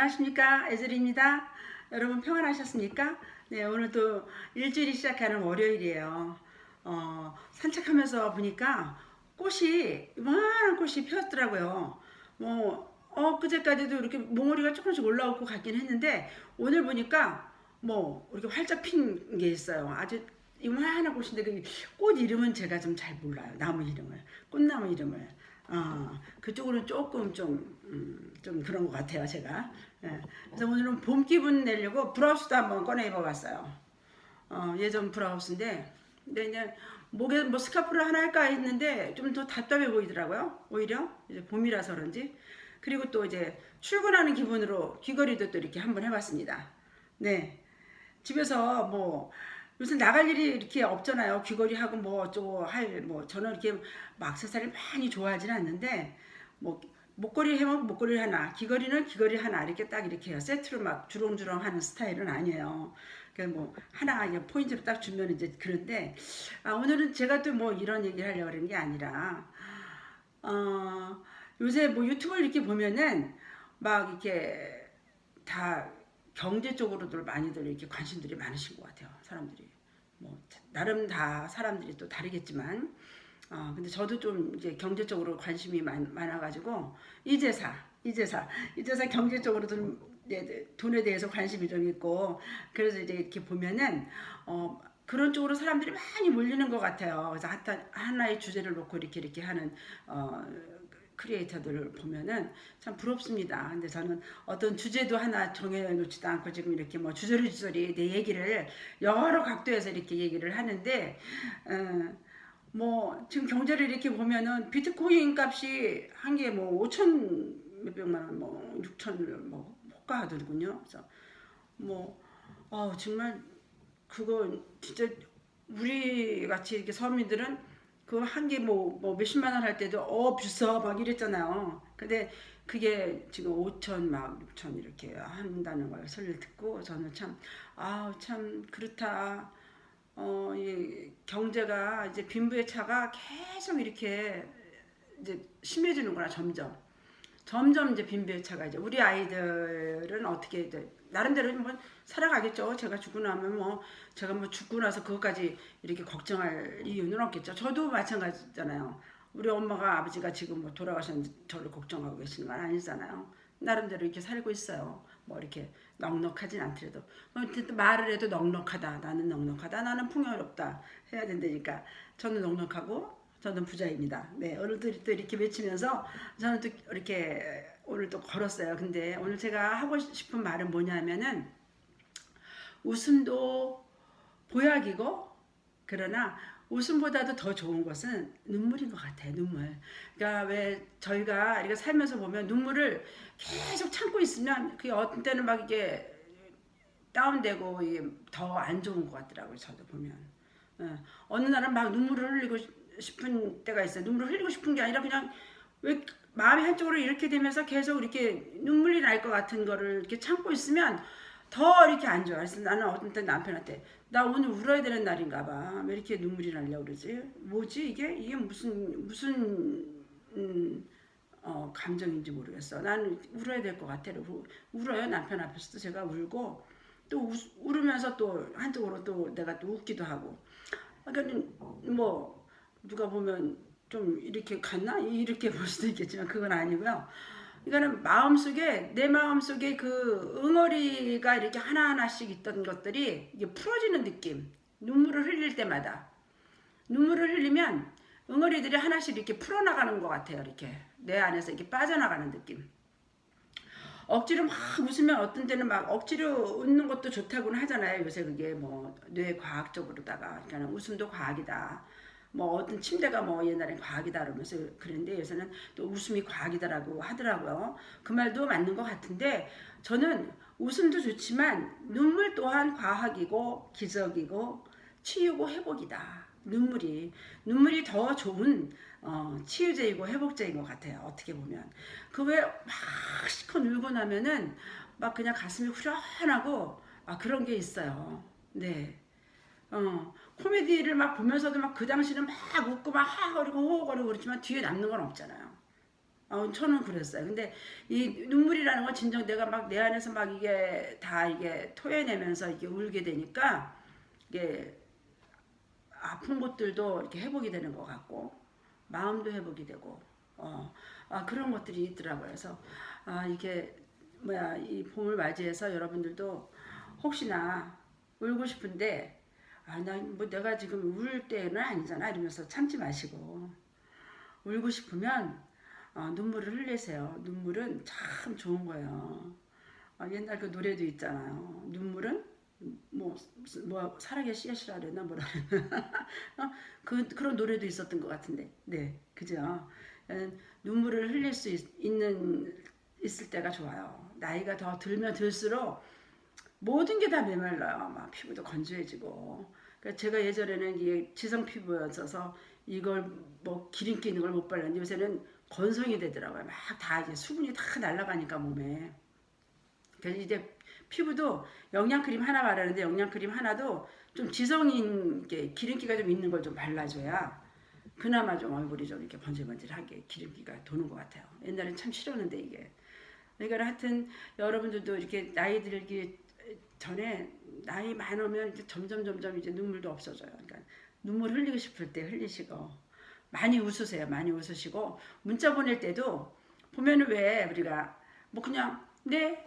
안녕하십니까 에즐입니다. 여러분 평안하셨습니까? 네 오늘 또 일주일이 시작하는 월요일이에요. 어, 산책하면서 보니까 꽃이 이만한 꽃이 피었더라고요. 뭐 엊그제까지도 이렇게 몽우리가 조금씩 올라올 것 같긴 했는데 오늘 보니까 뭐 이렇게 활짝 핀 게 있어요. 아주 이만한 꽃인데 그 꽃 이름은 제가 좀 잘 몰라요. 나무 이름을 꽃나무 이름을. 어, 그쪽으로는 조금 좀, 음, 좀 그런 것 같아요, 제가. 예. 그래서 오늘은 봄 기분 내려고 브라우스도 한번 꺼내 입어봤어요. 어, 예전 브라우스인데, 근데 이제 목에 뭐 스카프를 하나 할까 했는데 좀 더 답답해 보이더라고요, 오히려. 이제 봄이라서 그런지. 그리고 또 이제 출근하는 기분으로 귀걸이도 또 이렇게 한번 해봤습니다. 네. 집에서 뭐, 요새 나갈 일이 이렇게 없잖아요. 귀걸이 하고 뭐 어쩌고 할 뭐 저는 이렇게 막 액세서리를 많이 좋아하지는 않는데 뭐 목걸이 해면 목걸이 하나, 귀걸이는 귀걸이 하나 이렇게 딱 이렇게 해요. 세트로 막 주렁주렁 하는 스타일은 아니에요. 그뭐 하나 그냥 포인트로 딱 주면 이제 그런데 아, 오늘은 제가 또 뭐 이런 얘기를 하려고 그런 게 아니라 어, 요새 뭐 유튜브를 이렇게 보면은 막 이렇게 다 경제 쪽으로들 많이들 이렇게 관심들이 많으신 것 같아요. 사람들이 뭐 나름 다 사람들이 또 다르겠지만 어 근데 저도 좀 이제 경제적으로 관심이 많, 많아가지고 이제사 이제사 이제사 경제적으로 좀 이제 돈에 대해서 관심이 좀 있고 그래서 이제 이렇게 보면은 어 그런 쪽으로 사람들이 많이 몰리는 것 같아요. 그래서 하나, 하나의 주제를 놓고 이렇게 이렇게 하는 어, 크리에이터들을 보면은 참 부럽습니다. 근데 저는 어떤 주제도 하나 정해놓지도 않고 지금 이렇게 뭐 주저리 주저리 내 얘기를 여러 각도에서 이렇게 얘기를 하는데, 어, 뭐 지금 경제를 이렇게 보면은 비트코인 값이 한 개 뭐 5천 몇백만 원, 뭐 6천 뭐 호가하더군요. 그래서 뭐 어, 정말 그거 진짜 우리 같이 이렇게 서민들은 그 한 개 뭐 뭐 몇십만 원 할 때도 어 비싸 막 이랬잖아요. 근데 그게 지금 5천 막 6천 이렇게 한다는 걸 소리를 듣고 저는 참 아우 참 그렇다. 어, 이 경제가 이제 빈부의 차가 계속 이렇게 이제 심해지는구나 점점. 점점 이제 빈부의 차가 이제 우리 아이들은 어떻게 이제 나름대로 뭐 살아가겠죠. 제가 죽고 나면 뭐 제가 뭐 죽고 나서 그것까지 이렇게 걱정할 이유는 없겠죠. 저도 마찬가지잖아요. 우리 엄마가 아버지가 지금 뭐 돌아가셨는데 저를 걱정하고 계시는 건 아니잖아요. 나름대로 이렇게 살고 있어요. 뭐 이렇게 넉넉하진 않더라도 뭐 말을 해도 넉넉하다. 나는 넉넉하다. 나는 풍요롭다. 해야 된다니까. 저는 넉넉하고 저는 부자입니다. 네, 오늘도 또 이렇게 외치면서 저는 또 이렇게 오늘 또 걸었어요. 근데 오늘 제가 하고 싶은 말은 뭐냐면은 웃음도 보약이고 그러나 웃음보다도 더 좋은 것은 눈물인 것 같아요. 눈물. 그러니까 왜 저희가 이렇게 살면서 보면 눈물을 계속 참고 있으면 그게 어떤 때는 막 이게 다운되고 더 안 좋은 것 같더라고요. 저도 보면. 어, 어느 날은 막 눈물을 흘리고 싶은 때가 있어요. 눈물을 흘리고 싶은 게 아니라 그냥 왜 마음이 한쪽으로 이렇게 되면서 계속 이렇게 눈물이 날 것 같은 거를 이렇게 참고 있으면 더 이렇게 안 좋아. 그래서 나는 어떤 때 남편한테 나 오늘 울어야 되는 날인가 봐. 왜 이렇게 눈물이 나려고 그러지? 뭐지 이게? 이게 무슨 무슨 음, 어, 감정인지 모르겠어. 나는 울어야 될 것 같아. 우, 울어요. 남편 앞에서도 제가 울고 또 우, 울으면서 또 한쪽으로 또 내가 또 웃기도 하고. 그러니까 뭐 누가 보면 좀 이렇게 갔나? 이렇게 볼 수도 있겠지만 그건 아니고요. 이거는 마음속에 내 마음속에 그 응어리가 이렇게 하나하나씩 있던 것들이 이게 풀어지는 느낌. 눈물을 흘릴 때마다 눈물을 흘리면 응어리들이 하나씩 이렇게 풀어나가는 것 같아요. 이렇게 내 안에서 이렇게 빠져나가는 느낌. 억지로 막 웃으면 어떤 때는 막 억지로 웃는 것도 좋다고는 하잖아요. 요새 그게 뭐 뇌 과학적으로다가 그러니까 웃음도 과학이다. 뭐 어떤 침대가 뭐 옛날엔 과학이다 그러면서 그랬는데 요새는 또 웃음이 과학이다라고 하더라고요. 그 말도 맞는 것 같은데 저는 웃음도 좋지만 눈물 또한 과학이고 기적이고 치유고 회복이다. 눈물이 눈물이 더 좋은 어, 치유제이고 회복제인 것 같아요. 어떻게 보면 그 왜 막 시커 울고 나면은 막 그냥 가슴이 후련하고 아 그런 게 있어요. 네. 어, 코미디를 막 보면서도 막 그 당시는 막 웃고 막 하거리고 호호거리고 그렇지만 뒤에 남는 건 없잖아요. 어, 저는 그랬어요. 근데 이 눈물이라는 건 진정 내가 막 내 안에서 막 이게 다 이게 토해내면서 이게 울게 되니까 이게 아픈 곳들도 이렇게 회복이 되는 것 같고 마음도 회복이 되고 어, 아, 그런 것들이 있더라고요. 그래서 아, 이게 뭐야 이 봄을 맞이해서 여러분들도 혹시나 울고 싶은데 아, 나뭐 내가 지금 울 때는 아니잖아 이러면서 참지 마시고 울고 싶으면 어, 눈물을 흘리세요. 눈물은 참 좋은 거예요. 어, 옛날 그 노래도 있잖아요. 눈물은 뭐, 뭐 사랑의 씨앗이라 그랬나? 뭐라 그랬나? 어? 그 그런 노래도 있었던 것 같은데. 네 그죠? 음, 눈물을 흘릴 수 있, 있는 있을 때가 좋아요. 나이가 더 들면 들수록 모든 게 다 메말라요. 막 피부도 건조해지고. 그러니까 제가 예전에는 이게 지성 피부였어서 이걸 뭐 기름기 있는 걸 못 발랐는데 요새는 건성이 되더라고요. 막 다 이제 수분이 다 날아가니까 몸에. 그래서 이제 피부도 영양 크림 하나 바르는데 영양 크림 하나도 좀 지성인 게 기름기가 좀 있는 걸 좀 발라줘야 그나마 좀 얼굴이 좀 이렇게 번질번질하게 기름기가 도는 것 같아요. 옛날엔 참 싫었는데 이게. 그러니까 하여튼 여러분들도 이렇게 나이 들기 전에 나이 많으면 이제 점점 점점 이제 눈물도 없어져요. 그러니까 눈물 흘리고 싶을 때 흘리시고 많이 웃으세요. 많이 웃으시고 문자 보낼 때도 보면은 왜 우리가 뭐 그냥 네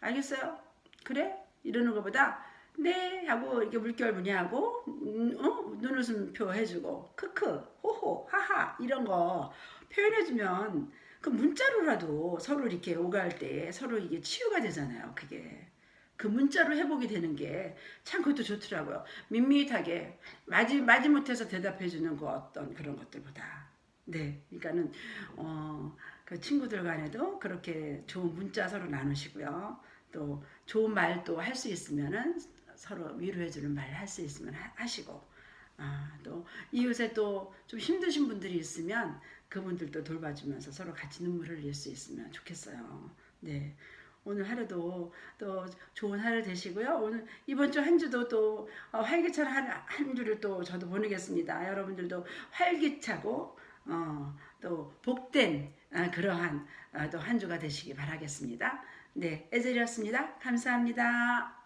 알겠어요? 그래? 이러는 것보다 네 하고 이렇게 물결 무늬하고 음, 어? 눈웃음표 해주고 크크 호호 하하 이런 거 표현해주면 그 문자로라도 서로 이렇게 오갈 때 서로 이게 치유가 되잖아요 그게 그 문자로 회복이 되는 게 참 그것도 좋더라고요 밋밋하게 마지 마지못해서 대답해주는 그 어떤 그런 것들보다 네 그러니까는 어, 그 친구들 간에도 그렇게 좋은 문자 서로 나누시고요 또 좋은 말도 할 수 있으면은 서로 위로해주는 말 할 수 있으면 하- 하시고 아, 또 이웃에 또 좀 힘드신 분들이 있으면 그분들도 돌봐주면서 서로 같이 눈물을 흘릴 수 있으면 좋겠어요. 네. 오늘 하루도 또 좋은 하루 되시고요. 오늘 이번 주 한 주도 또 어, 활기찬 한, 한 주를 또 저도 보내겠습니다. 여러분들도 활기차고 어, 또 복된 아, 그러한 아, 또한 주가 되시기 바라겠습니다. 네, 에젤이었습니다. 감사합니다.